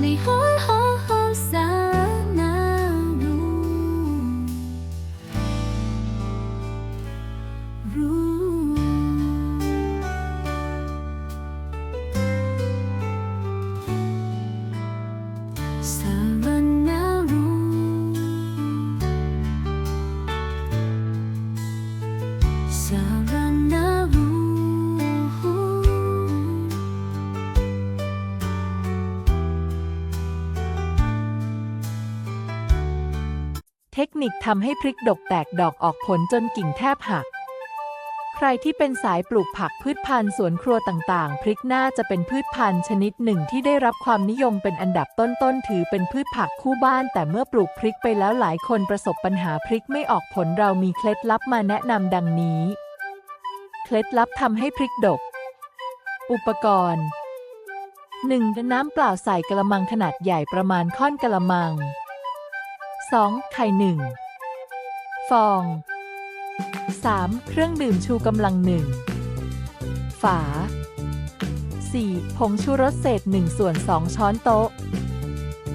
你还可。 เทคนิคทำให้พริกดกแตกดอกออกผลจนกิ่งแทบหัก ใครที่เป็นสายปลูกผักพืชพันธุ์สวนครัวต่างๆ พริกน่าจะเป็นพืชพันธุ์ชนิดหนึ่งที่ได้รับความนิยมเป็นอันดับต้นๆ ถือเป็นพืชผักคู่บ้าน แต่เมื่อปลูกพริกไปแล้วหลายคนประสบปัญหาพริกไม่ออกผลเรามีเคล็ดลับมาแนะนำดังนี้ เคล็ดลับทำให้พริกดก อุปกรณ์ 1. น้ำเปล่าใส่กระมังขนาดใหญ่ประมาณค่อนกระมัง 2. ไข่หนึ่งฟอง 3. เครื่องดื่มชูกำลังหนึ่งฝา 4. ผงชูรสเศษ1ส่วน 2 ช้อนโต๊ะ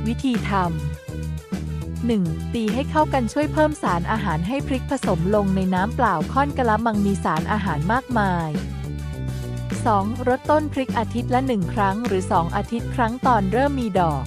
วิธีทำ 1. ตีให้เข้ากันช่วยเพิ่มสารอาหารให้พริกผสมลงในน้ำเปล่าค่อนกะละมังมีสารอาหารมากมาย 2. รดต้นพริกอาทิตย์ละ 1 ครั้งหรือ 2 อาทิตย์ครั้งตอนเริ่มมีดอก